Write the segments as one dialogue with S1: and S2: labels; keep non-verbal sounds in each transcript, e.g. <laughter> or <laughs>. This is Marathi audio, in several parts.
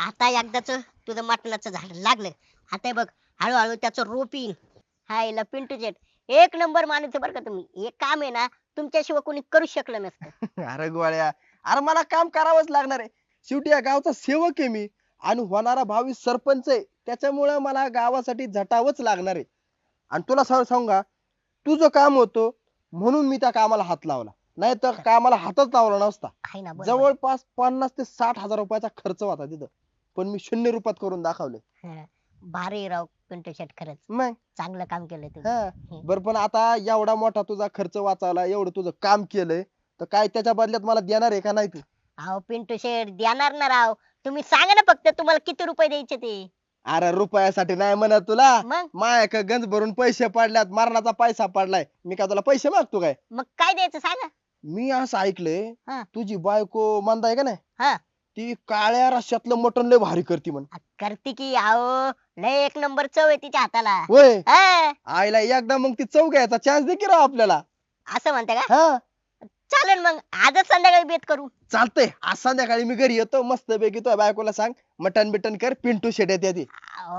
S1: आता एकदाच तुझं मटणाचं झाड लागलं. आता हे बघ हळूहळू त्याचं रोप येईल. हायला पिंटू जेट एक नंबर माणूस आहे बरं का तुम्ही. हे काम आहे ना तुमच्याशिवाय कोणी करू शकलं नसतं. <laughs>
S2: अरे गोळ्या. अरे मला काम करावंच लागणार आहे. शेवटी या गावचा सेवक आहे मी आणि होणारा भावी सरपंच आहे. त्याच्यामुळे मला गावासाठी झटावंच लागणार आहे. आणि तुला सांग सांगा तुझं काम होतं म्हणून मी त्या कामाला हात लावला. नाही तर कामाला हातच लावला नसता.
S1: आहे ना बरोबर.
S2: जवळपास पन्नास ते साठ हजार रुपयाचा खर्च होता तिथं. पण मी शून्य रुपयात करून दाखवले.
S1: हा. भारी राव पिंटू शेट खरंच.
S2: मग?
S1: चांगलं काम केलं तुम्ही.
S2: हा. बर पण आता एवढा मोठा तुझा खर्च वाचवला एवढं तुझं काम केलंय तर काय त्याच्या बदल्यात मला देणार आहे का नाही तू?
S1: अहो पिंटू शेट देणार ना राव. तुम्ही सांगा ना फक्त तुम्हाला किती रुपये द्यायचे ते.
S2: अरे रुपयासाठी नाही म्हणत तुला.
S1: मग?
S2: माय का गंज भरून पैसे पडल्यात मरणाचा पैसा पडलाय. मी का तुला पैसे मागतो काय?
S1: मग काय द्यायचं सांगा.
S2: मी असं ऐकलंय
S1: हा.
S2: तुझी बायको मंदा आहे का नाही?
S1: हा.
S2: ती काळ्या रश्यातलं मटण लय भारी करते म्हण.
S1: करते की अहो लय एक नंबर चव आहे तिच्या हाताला.
S2: होय.
S1: हा,
S2: आईला एकदा मग ती चौ घ्यायचा चान्स दे की राव आपल्याला.
S1: असं म्हणते का?
S2: हा.
S1: चालेल मग आजच संध्याकाळी बेत करू.
S2: चालतंय. आज संध्याकाळी मी घरी येतो मस्त पैकी तुझ्या बायकोला सांग मटन बिटन कर पिंटू शेट येते
S1: अहो,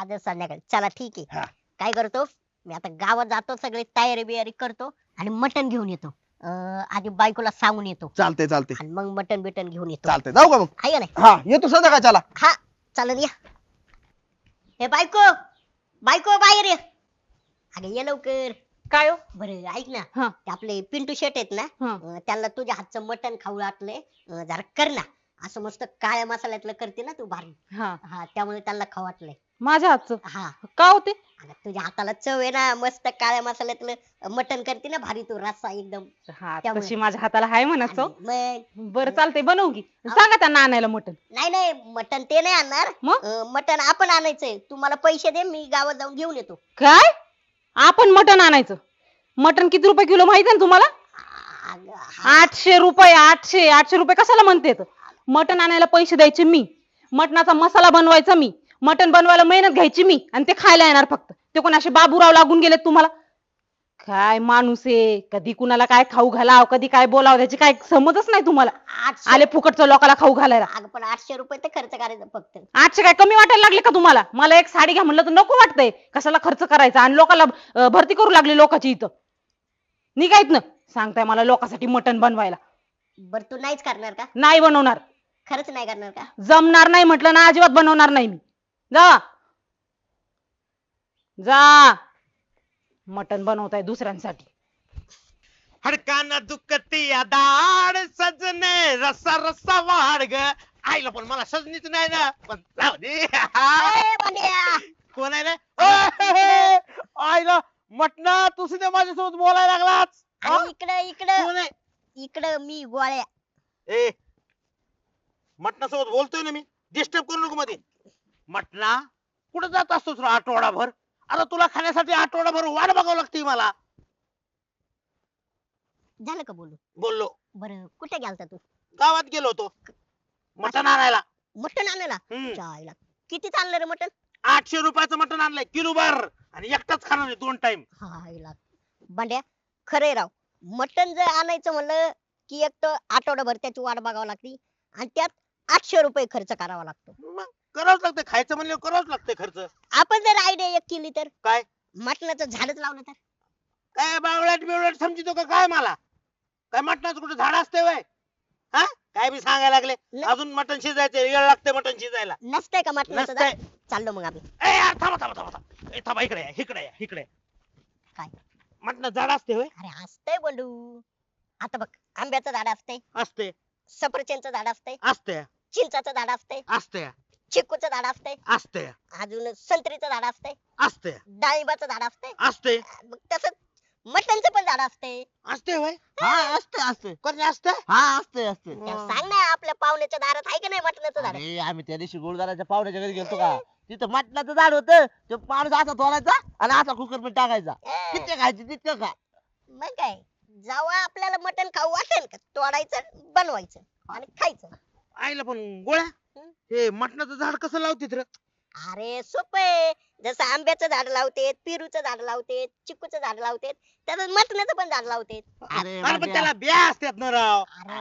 S1: आजच संध्याकाळी. चला ठीक आहे. काय करतो? मी आता गावात जातो सगळी तयारी बियारी करतो आणि मटण घेऊन येतो. अं, आधी बायकोला सांगून येतो.
S2: चालतंय चालतंय.
S1: आणि मग मटण बिटन घेऊन येतो.
S2: चालतंय. जाऊ का मग?
S1: आहे का नाही?
S2: हा येतो संध्याकाळच्याला
S1: हा चालेल या. हे बायको बायको बाहेर ये. अगं ये लवकर.
S3: काय हो?
S1: बरं ऐक ना.
S3: हा.
S1: ते आपले पिंटू शेट आहेत ना
S3: हा.
S1: अं, त्यांना तुझ्या हातचं मटण खाऊ वाटलंय. अं, जरा कर ना. असं मस्त काळ्या मसाल्यातलं करते ना तू भारी.
S3: हा.
S1: हा त्यामुळे त्यांना खाऊ वाटलंय.
S3: माझ्या हातचं.
S1: हा.
S3: का होते?
S1: अगं तुझ्या हाताला चव आहे ना मस्त काळ्या मसाल्यातलं मटण करते ना भारी तू रस्सा एकदम.
S3: हा
S1: त्यामुळे.
S3: तशी माझ्या हाताला हाय म्हणा
S1: आणि मग
S3: बरं चालतंय बनवू की. सांगा त्यांना आणायला मटण.
S1: नाही नाही मटण ते नाही आणणार.
S3: मग?
S1: अं, मटण आपण आणायचंय. तू मला पैसे दे मी गावात जाऊन घेऊन येतो.
S3: काय? आपण मटण आणायचं. मटण किती रुपये किलो माहिती ना तुम्हाला?
S1: अगं, हा.
S3: आठशे रुपये आठशे आठशे रुपये कशाला म्हणते मटण आणायला पैसे द्यायचे मी. मटणाचा मसाला बनवायचा मी. मटण बनवायला मेहनत घ्यायची मी आणि ते खायला येणार फक्त. ते कोण असे बाबूराव लागून गेलेत तुम्हाला? काय माणूस आहे? कधी कुणाला काय खाऊ घालाव कधी काय बोलावं त्याची काय समजच नाही तुम्हाला.
S1: आठशे
S3: आले फुकटचं लोकाला खाऊ घालायला.
S1: अगं पण आठशे रुपये तर खर्च करायचं फक्त.
S3: आजचे काय कमी वाटायला लागले का तुम्हाला? मला एक साडी घ्या म्हणलं तर नको वाटतंय. कशाला खर्च करायचा? आणि लोकांना अं, भरती करू लागली लोकांची इथं. निघायत ना. सांगताय मला लोकांसाठी मटण बनवायला.
S1: बर तू नाहीच करणार का?
S3: नाही बनवणार.
S1: खरंच नाही करणार का?
S3: जमणार नाही म्हटलं ना अजिबात बनवणार नाही मी. जा. जा. मटण बनवताय दुसऱ्यांसाठी.
S4: हडकाना दुखती या दाड सजने. रस्सा रस्सा वाढ ग. आईला पण मला सजनीच नाही ना. पण जाऊ दे! कोण आहे रे? ओय, आईला मटणा तू सुद्धा माझ्यासोबत बोलायला लागलाच. हा?
S1: इकडं इकडं.
S4: कोण आहे?
S1: इकडं मी गोळ्या.
S4: ए मटणासोबत बोलतोय ना मी. डिस्टर्ब करू नको मध्ये मटणा कुठं जात असतोस रे आठवडाभर? अरे तुला खाण्यासाठी आठवडाभर वाट बघावं लागते मला.
S1: झालं का बोलू?
S4: बोललो.
S1: बरं कुठे गेलता तू?
S4: गावात गेलो होतो. मटण आणायला.
S1: मटण आणायला?
S4: हम्म.
S1: चायला. किती चाललं रे मटण?
S4: आठशे रुपयाचं मटण आणलंय किलो भर. आणि एकटाच खाणार आहे दोन टाइम
S1: हायला बंड्या खरे राव. मटण जर आणायचं म्हणलं की एक तर आठवडाभर त्याची वाट बघावं लागती आणि त्यात आठशे रुपये खर्च करावा लागतो.
S4: मग? करावंच लागतंय खायचं म्हणलं करावंच लागतंय खर्च.
S1: आपण जर आयडिया एक केली तर?
S4: काय?
S1: मटणाचं झाडच लावलं तर?
S4: काय बावळ्यात बिवळ्यात समजितो का? काय मला? काय मटणाचं कुठं झाड असते वय? हा? काय बी सांगायला लागले.
S1: न-
S4: अजून मटण शिजायचं वेळ लागते मटण शिजायला.
S1: नसतंय का मटणाचं
S4: नसतंय.
S1: चाललो मग आम्ही.
S4: ए यार थांबा थांबा थांबा थांबा. ए, थांबा इकडे या, इकडे या, इकडे या.
S1: काय?
S4: मटण झाड असते होय?
S1: अरे असतंय बंडू. आता बघ आंब्याचं झाड असतंय.
S4: असते
S1: सफरचंदचं झाड असतंय.
S4: असते
S1: चिंचाचं झाड असतंय.
S4: असते
S1: चिकूचं झाड असतंय.
S4: असते
S1: अजून संत्रीचं झाड असतंय.
S4: असते
S1: डाळिंबाचं झाड असतंय.
S4: असते
S1: मग तसंच मटणचं पण झाड असतंय.
S4: असते होय
S5: हा. असते असते
S4: कोणी असते
S5: हा असते असते
S1: त्याला सांग ना आपल्या पाहुण्याच्या दारात आहे का नाही मटणाचं झाड?
S5: अरे आम्ही त्या दिवशी गुरुदाराच्या पाहुण्याच्या घरी गेलतो का? तिथं मटणाचं झाड होतं. तो माणूस असा तोडायचा आणि असा कुकरमध्ये टाकायचा.
S1: अं,
S5: किती खायचे तितकं खा.
S1: मग काय? जेव्हा आपल्याला मटण खाऊ वाटेल का? तोडायचं बनवायचं आणि खायचं.
S4: आईला पण गोळ्या?
S1: हं?
S4: हे मटणाचं झाड कसं लावते रे?
S1: अरे सोपं आहे. जसं आंब्याचं झाड लावतेत पेरूचं झाड लावतेत चिकूचं झाड लावतेत तसंच मटणाचं पण झाड लावतेत.
S5: अरे
S4: अरे पण. त्याला बिया असतात ना राव.
S1: अरे.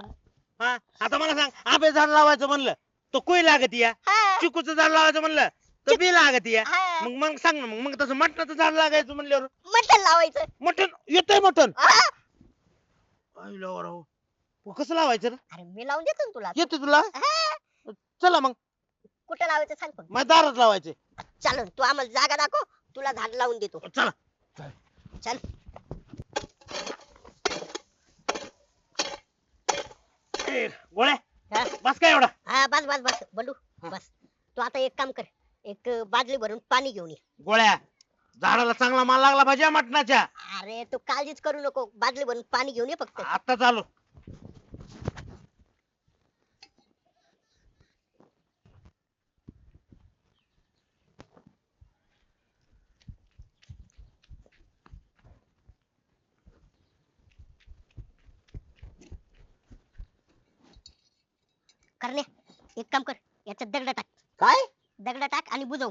S4: हा आता मला सांग आंबे झाड लावायचं म्हणलं तो कोई लागत या?
S1: हा,
S4: चिकूचं झाड लावायचं म्हणलं तर बी लागत या?
S1: हा.
S4: मग मग सांग ना मग मग तसं मटणाचं झाड लागायचं म्हणल्यावर?
S1: मटण लावायचं.
S4: मटण येतंय मटण.
S1: हा.
S4: राव. मग कसं लावायचं रे?
S1: अरे मी लावून देतो ना तुला.
S4: येते तुला?
S1: हा,
S4: चला मग.
S1: कुठं लावायचं सांग पण.
S4: माझ्या दारात लावायचे.
S1: चालन तू आम्हाला जागा दाखव तुला झाड लावून देतो.
S4: चला.
S1: चल.
S4: ए, गोळ्या.
S1: हा.
S4: बस काय एवढा?
S1: हा बस बस बस. बंडू
S4: हा.
S1: बस. तू आता एक काम कर एक बादली भरून पाणी घेऊन ये.
S4: गोळ्या झाडाला चांगला माल लागला पाहिजे मटणाच्या.
S1: अरे तू काळजीच करू नको. बादली भरून पाणी घेऊन ये फक्त.
S4: आता चालू.
S1: करणे. एक काम कर याच्यात दगड टाक.
S6: काय?
S1: दगड टाक आणि बुजव.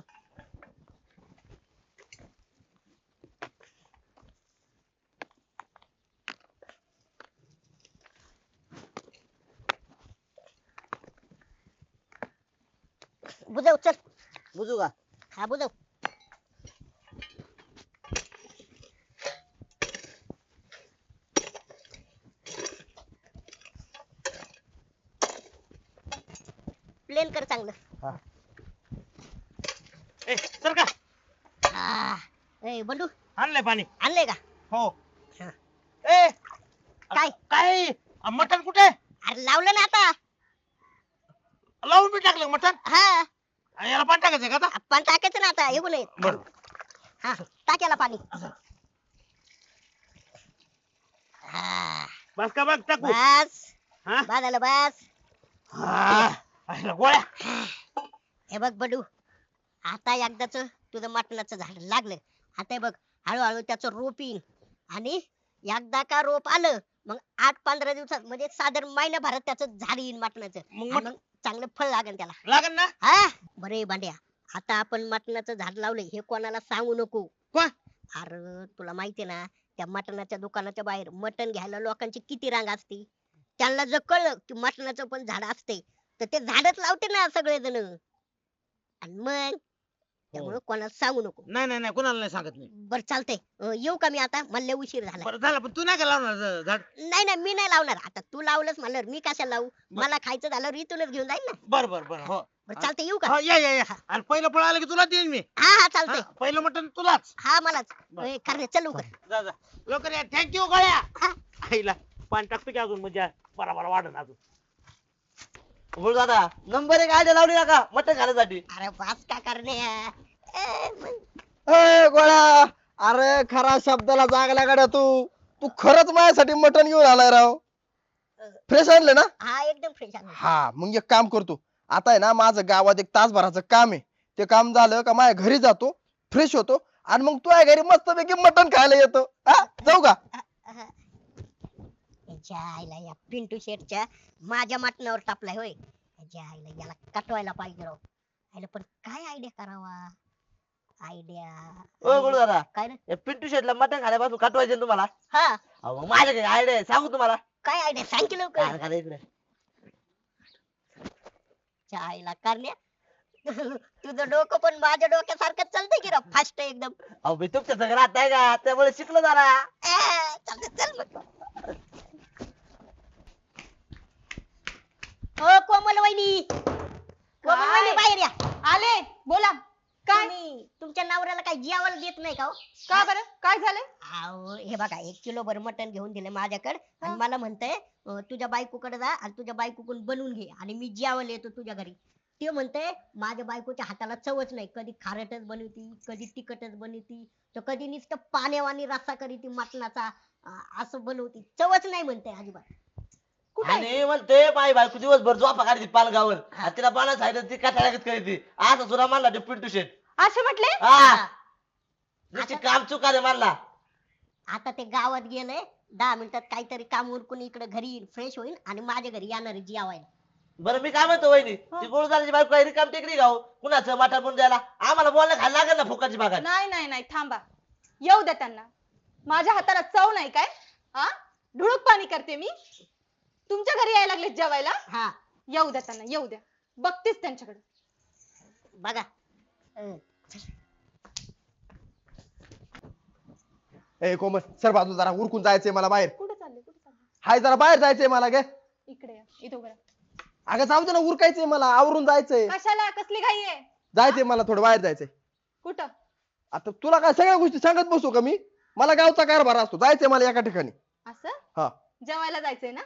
S1: बुजव चल.
S6: बुजू का?
S1: हा बुजव प्लेन कर चांगलं
S4: ए सर का.
S1: ए बंडू.
S4: आणलंय पाणी.
S1: आणलंय का?
S4: हो.
S1: हा.
S4: ए
S1: काय?
S4: काय? अ, मटण कुठे?
S1: अरे लावलं ना आता.
S4: लावून बी टाकलं मटण?
S1: हा.
S4: अ, याला पाणी टाकायचं का आता?
S1: आपण टाकायचं ना आता येऊ नये.
S4: बर.
S1: हा टाक्याला पाणी. हा.
S4: बस का बघ टाकू?
S1: बस.
S4: हा?
S1: बस झालं बस.
S4: हा. गोळ्या.
S1: हे बघ बडू. आता एकदाच तुझं मटणाचं झाड लागलं. आता हे बघ हळूहळू त्याचं रोप येईन आणि एकदा का रोप आलं मग आठ पंधरा दिवसात म्हणजे साधारण महिन्याभरात त्याचं झाड येईन मटणाचं.
S4: मग
S1: आणि
S4: मट
S1: मग चांगलं फळ लागेल त्याला.
S4: लागन ना?
S1: हा बरे भांड्या. आता आपण मटणाचं झाड लावलंय हे कोणाला सांगू नको.
S4: का?
S1: अरे तुला माहितीये ना त्या मटणाच्या दुकानाच्या बाहेर मटण घ्यायला लोकांची किती रांग असते. त्यांना जर कळलं की मटणाचं पण झाड असते तर ते झाडच लावते ना सगळेजण. आणि मग त्यामुळे कोणाला सांगू नको.
S4: नाही नाही नाही कोणाला नाही सांगत मी.
S1: बर चालतंय. अं, येऊ का मी आता? मला लय उशीर झाला.
S4: बरं झालं पण तू नाही का लावणार ज- झाड?
S1: नाही नाही मी नाही लावणार. आता तू लावलंच म्हणल्यावर मी कशाला लावू? मला खायचं झालं इथूनच घेऊन जाईल ना.
S4: बर बर बर हो.
S1: बरं चालतंय येऊ का?
S4: हो, या या या. आणि पहिलं फळ आलं की तुला देईन मी.
S1: हा हा
S4: हा,
S1: चालतंय
S4: पहिलं मटण तुलाच.
S1: हा मलाच.
S4: बरं.
S1: ए, करणे चल लवकर.
S4: जा जा. लवकर या. थँक्यू गोळ्या.
S1: हा.
S4: आईला पाणी टाकतो की अजून म्हणजे बरोबर वाढन अजून.
S6: बोल दादा नंबर एक आयडिया लावली ना का मटण खाण्यासाठी.
S1: अरे वास का करणे? ए, मग
S2: ए गोळ्या! अरे खरा शब्दाला जागला गाड्या तू. तू खरंच माझ्यासाठी मटण घेऊन आलाय राव. फ्रेश आणले ना?
S1: हा एकदम फ्रेश आहे
S2: हा मग एक काम करतो आता आहे ना माझं गावात एक तासभराचं काम आहे. ते काम झालं का माझ्या घरी जातो फ्रेश होतो आणि मग तुझ्या घरी मस्तपैकी मटण खायला येतो. हा जाऊ का?
S1: याच्या आईला या पिंटू शेटच्या माझ्या मटणावर टापलाय होय. याच्या आईला याला कटवायला पाहिजे राव. आईला पण काय आयडिया करावा?
S6: ओ बोल
S1: आयडिया
S6: दादा.
S1: काय रे?
S6: या पिंटू शेटला मटण खाण्यापासून काटवायचे ना तुम्हाला?
S1: हा.
S6: अहो, मग माझ्याकडे आयडिया आहे. सांगू तुम्हाला.
S1: काय आयडिया सांग की लवकर.
S6: काय करा इकडे?
S1: आईला करण्या. तुझं डोकं पण माझ्या डोक्यासारखं चालतंय की राव फास्ट एकदम.
S6: अहो मी तुमच्या सगळं राहत आहे का? त्यामुळे शिकलो जरा.
S1: ए, चल मग. हो कोमल वहिनी. कोमल
S7: काय?
S1: वहिनी बाहेर या.
S7: आले? बोला. काय?
S1: तुम्ही तुमच्या नवऱ्याला काही जेवायला देत नाही का हो?
S7: का बरं? काय झालं?
S1: अहो हे बघा एक किलो भर मटण घेऊन दिले माझ्याकडे. आणि
S7: हा.
S1: मला म्हणतंय अं, तुझ्या बायकोकडे जा आणि तुझ्या बायकोकडून बनवून घे आणि मी जेवायला येतो तुझ्या घरी. ते म्हणते माझ्या बायकोच्या हाताला चवच नाही. कधी खारटच बनवती कधी तिखटच बनवती तर कधी नुसतं पाण्यावानी रस्सा करीती मटणाचा अं, असं बनवती. चवच नाही म्हणते अजिबात. कुठे
S6: आणि म्हणते माई बायको दिवसभर झोपा काढते पालगावर. आणि तिला पाण्यात सांगितलं ती कथाळ्यात करीती असं सुद्धा मानला ते पिंटू शेट
S7: असे म्हटले?
S6: हा. नुसती काम चुका मानला.
S1: आता ते गावात गेलंय दहा मिनिटात काहीतरी काम उरकून इकडे घरी येईल फ्रेश होईल आणि माझ्या घरी येणार आहे जेवायला
S6: बरं मी काय म्हणतो वहिनी? ती गोळदाराची बायको काही रिकाम टेकडी गाव कुणाचं मटण बनवून द्यायला? आम्हाला बोलायला खायला लागेल ना फुकाची भागात
S7: नाही नाही नाही थांबा. येऊ द्या त्यांना. माझ्या हाताला चव नाही काय? हा? धुळूक पाणी करते मी? तुमच्या घरी यायला लागले जेवायला?
S1: हा.
S7: येऊ द्या त्यांना येऊ द्या. बघतेच त्यांच्याकडे.
S1: बघा. अं,
S2: ए कोमल सर बाजू जरा उरकून जायचंय मला बाहेर.
S7: कुठे चालले कुठे चालले?
S2: हाय जरा बाहेर जायचंय मला गे.
S7: इकडे या इथं उभं राहा.
S2: अगं जाऊ दे ना उरकायचंय मला आवरून जायचंय.
S7: कशाला? कसली घाई आहे?
S2: जायचंय मला थोडं बाहेर जायचंय.
S7: कुठं?
S2: आता तुला काय सगळ्या गोष्टी सांगत बसू का मी? मला गावचा कारभार असतो जायचंय मला एका ठिकाणी.
S7: असं?
S2: हा.
S7: जेवायला जायचंय ना?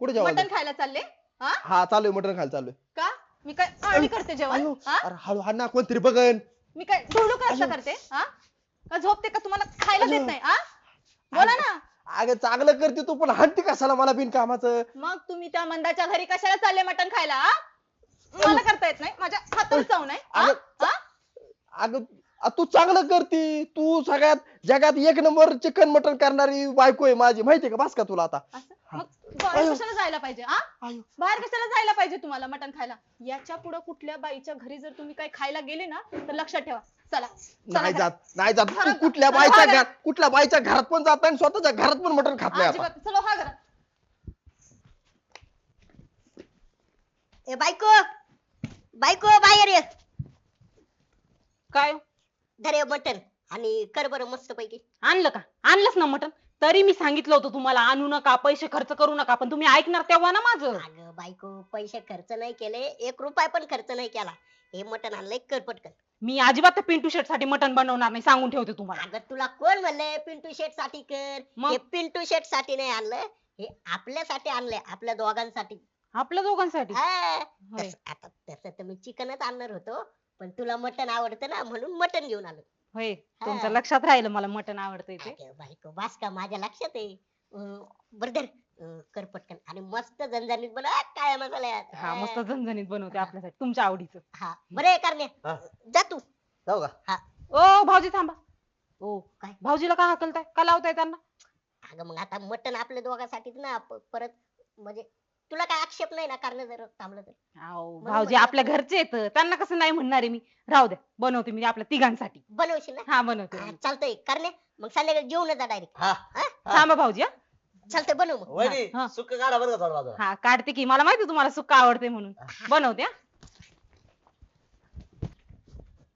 S2: कुठे जेवायला?
S7: मटण खायला चालले? हा?
S2: हा चालू मटण खायला चालू
S7: का? मी काय आळणी करते जेवण? हा?
S2: अरे हळू हा ना कोणतरी बघन.
S7: मी काय ढोलूक रस्ता करते? हा? का झोपते का तुम्हाला? खायला देत नाही हा? बोला ना.
S2: अगं चांगलं करते तू पण हंटी कशाला मला बिनकामाचं?
S7: मग तुम्ही त्या मंदाच्या घरी कशाला चालले मटण खायला हा? मला करता येत नाही माझ्या हाताला चाव नाही हा?
S2: अगं,
S7: हा?
S2: तू चांगलं करते. तू सगळ्यात जगात एक नंबर चिकन मटन करणारी बायको आहे माझी. माहितीये का? बस का तुला आता?
S7: असं? मग बाहेर कशाला जायला पाहिजे हा? बाहेर कशाला जायला पाहिजे तुम्हाला मटण खायला? याच्यापुढे कुठल्या बाईच्या घरी जर तुम्ही काही खायला गेले ना तर लक्षात ठेवा. चला चला
S2: नाही
S7: घरात.
S2: जात नाही जात. तू कुठल्या
S7: चला,
S2: बायच्या
S7: चला.
S2: घर कुठल्या बायच्या घरात पण जात नाही आणि स्वतःच्या घरात पण मटण खात नाही आता.
S7: अजिबात चला हा घरात.
S1: ए बायको. बायको बाहेर ये.
S3: काय?
S1: धरे मटन आणि कर बरं मस्त पैकी
S3: आणलं का? आणलंच ना मटण. तरी मी सांगितलं होतं तुम्हाला आणू नका पैसे खर्च करू नका पण तुम्ही ऐकणार तेव्हा ना माझं.
S1: अगं बायको पैसे खर्च नाही केले एक रुपया पण खर्च नाही केला. हे मटन आणलंय कर पटकन.
S3: मी अजिबात त्या पिंटू शर्टसाठी मटण बनवणार नाही सांगून ठेवते तुम्हाला.
S1: अगं तुला कोण म्हणलंय पिंटू शेटसाठी कर?
S3: मग?
S1: हे पिंटू शेटसाठी नाही आणलं हे आपल्यासाठी आणलंय आपल्या दोघांसाठी.
S3: आपल्या दोघांसाठी?
S1: हा.
S3: होय.
S1: तस- आता तसं तर मी चिकनच आणणार होतो. पण तुला मटन आवडतं ना म्हणून मटन घेऊन आलो.
S3: होय तुमच्या
S1: हा.
S3: लक्षात राहिलं मला मटण आवडतंय ते.
S1: अगं बायको बास का माझ्या लक्षात आहे. अं, बरं धर अं, कर पटकन. आणि मस्त झणझणीत बनव काय मसाल्यात.
S3: हा मस्त झणझणीत बनवते आपल्यासाठी तुमच्या आवडीचं.
S1: हा. बरं
S5: हा.
S1: जा तू.
S5: जाऊ का?
S3: ओ भाऊजी थांबा. ओ
S1: काय?
S3: भाऊजीला का हाकलताय? का लावताय त्यांना?
S1: अगं मग आता मटन आपल्या दोघांसाठीच ना प- परत म्हणजे तुला काय आक्षेप नाही ना? कारण जर थांबलं तर.
S3: अहो,
S1: बरोबर
S3: भाऊजी
S1: आहे.
S3: आपल्या घरचे येत त्यांना कसं नाही म्हणणार आहे मी? राहू द्या. बनवते मी आपल्या तिघांसाठी.
S1: बनवशील ना?
S3: हा बनवते
S1: हा,
S3: मी.
S1: चालतंय. करणे मग संध्याकाळी जेवण जा डायरेक्ट
S5: हा
S3: थांबा भाऊजी हा.
S1: चालतंय बनव मग.
S5: वहिनी
S3: हा.
S5: सुक्क काढा बरं का थोडं
S3: हा काढते की. मला माहिती तुम्हाला सुक्का आवडते म्हणून. बनवते हा.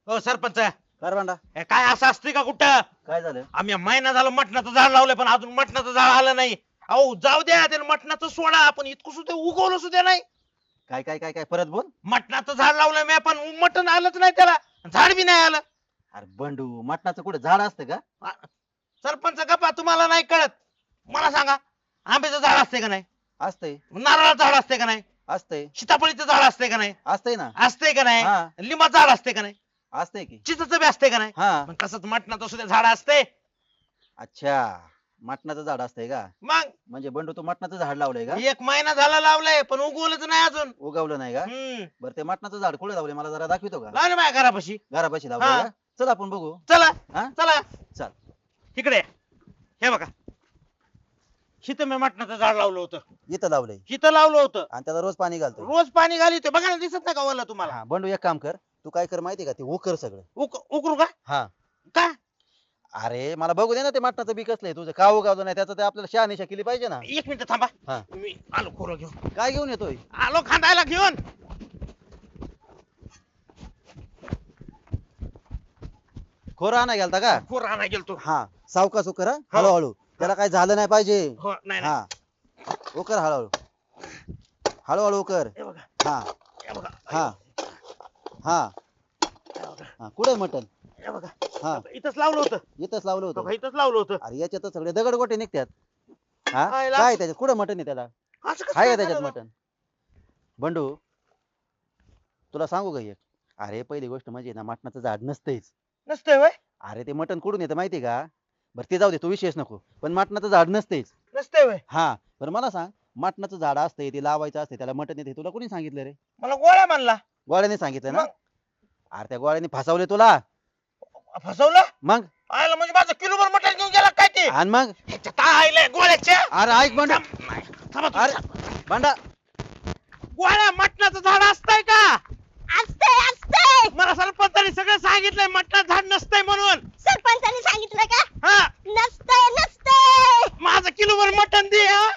S4: हो सरपंच.
S5: कर भांडा.
S4: हे काय असं असते का कुठं?
S5: काय झालं?
S4: आम्ही महिना झालं मटणाचं झाड लावलंय पण अजून मटणाचं झाड आलं नाही. अहो जाऊ द्या त्याला मटणाचं सोडा आपण इतकं सुद्धा उगवलं सुद्धा नाही.
S5: काय काय काय काय परत बोल.
S4: मटणाचं झाड लावलंय मी पण मटण आलंच नाही त्याला. झाड बी नाही आलं.
S5: अरे बंडू मटणाचं कुठे झाड असतं का?
S4: सरपंच गप्पा तुम्हाला नाही कळत. मला सांगा आंब्याचं झाड असते का नाही?
S5: असतंय.
S4: नारळाचं झाड असते का नाही?
S5: असतंय.
S4: सीताफळीचं झाड असते का नाही?
S5: असतंय ना.
S4: असते का नाही? लिंबाचं झाड असते का नाही?
S5: असतंय की.
S4: चिताचं बी असते का नाही?
S5: हा.
S4: मग तसंच मटणाचं सुद्धा झाड असते
S5: अच्छा. मटणाचं झाड असतंय का?
S4: मग?
S5: म्हणजे बंडू तू मटणाचं झाड लावलंय का?
S4: एक महिना झाला लावलंय पण उगवलंच नाही अजून.
S5: उगवलं नाही का?
S4: हम्म.
S5: बरं ते मटणाचं झाड कुठे लावलंय? मला जरा दाखवतो का?
S4: माझ्या घरापाशी.
S5: घरापाशी लावलंय
S4: हा.
S5: का? चल आपण बघू.
S4: चला.
S5: हा?
S4: चला.
S5: चल.
S4: इकडे हे बघा. हिथं मी मटणाचं झाड लावलं होतं.
S5: इथं लावलंय.
S4: हिथं लावलं होतं.
S5: आणि त्याला रोज पाणी घालतो
S4: रोज पाणी घालितो बघा ना दिसत नाही का वरला तुम्हाला?
S5: हा बंडू एक काम कर. तू काय कर माहितीये का? ते उकर सगळं.
S4: उक- उकरू का?
S5: हा. अरे मला बघू दे ना ते मटणाचं बी कसलंय तुझं. का उगावलं नाही? त्याचं ते आपल्याला शहानिशा केली पाहिजे ना.
S4: एक मिनिट थांबा.
S5: हा.
S4: मी आलो खोरं घेऊन.
S5: काय घेऊन येतोय?
S4: आलो खांदायला घेऊन.
S5: खोरा आणा गेलता का?
S4: खोर आणा गेलतो.
S5: हा. सावकाश उकर हा? हळूहळू. त्याला काय झालं नाही पाहिजे.
S4: हो नाही नाही.
S5: हा. उकर हळूहळू. हळूहळू उकर.
S4: हे बघा.
S5: हा.
S4: हे बघा.
S5: हा. हा.
S4: हे
S5: हा कुठे मटन
S4: हे बघा.
S5: हा.
S4: इथंच लावलं होतं.
S5: इथंच लावलं
S4: बघा,
S5: होतं
S4: इथंच लावलं होतं.
S5: अरे याच्यात सगळे दगड गोटे निघतात. हा?
S4: काय
S5: त्याच्यात? कुठं मटन आहे त्याला?
S4: असं कसं
S5: आहे
S4: काय
S5: का त्याच्यात
S4: झालं?
S5: मटन बंडू तुला सांगू का एक? अरे पहिली गोष्ट म्हणजे ना मटणाचं झाड नसतंच
S4: नसतंय वय
S5: अरे ते मटण कुठून येतं माहिती का? बरं ते जाऊ दे तू विशेष नको. पण मटणाचं झाड नसतेच
S4: नसतंय वय
S5: हा. बरं मला सांग मटणाचं झाड असतंय ते लावायचं असते त्याला मटण येते तुला कोणी सांगितलं रे?
S4: मला गोळ्या म्हणला.
S5: गोळ्याने सांगितलं ना?
S4: मग?
S5: अरे त्या गोळ्याने फसवले तुला.
S4: फसवलं?
S5: मग?
S4: आयला म्हणजे माझं किलोभर मटण घेऊन गेला काय ते?
S5: आणि मग?
S4: ह्याच्यात आयलंय गोळ्याच्या.
S5: अरे ऐक
S4: थांब, तुम्ही,
S5: अरे
S4: थांबा.
S5: बंडा.
S4: गोळ्या मटणाचं झाड असतंय का?
S1: असतंय असतंय.
S4: मला सरपंचाने सगळं सांगितलंय मटणाचं झाड नसतंय म्हणून.
S1: सरपंचाने सांगितलं का?
S4: हा.
S1: नसतंय नसतंय.
S4: माझं किलोभर मटण दे हा.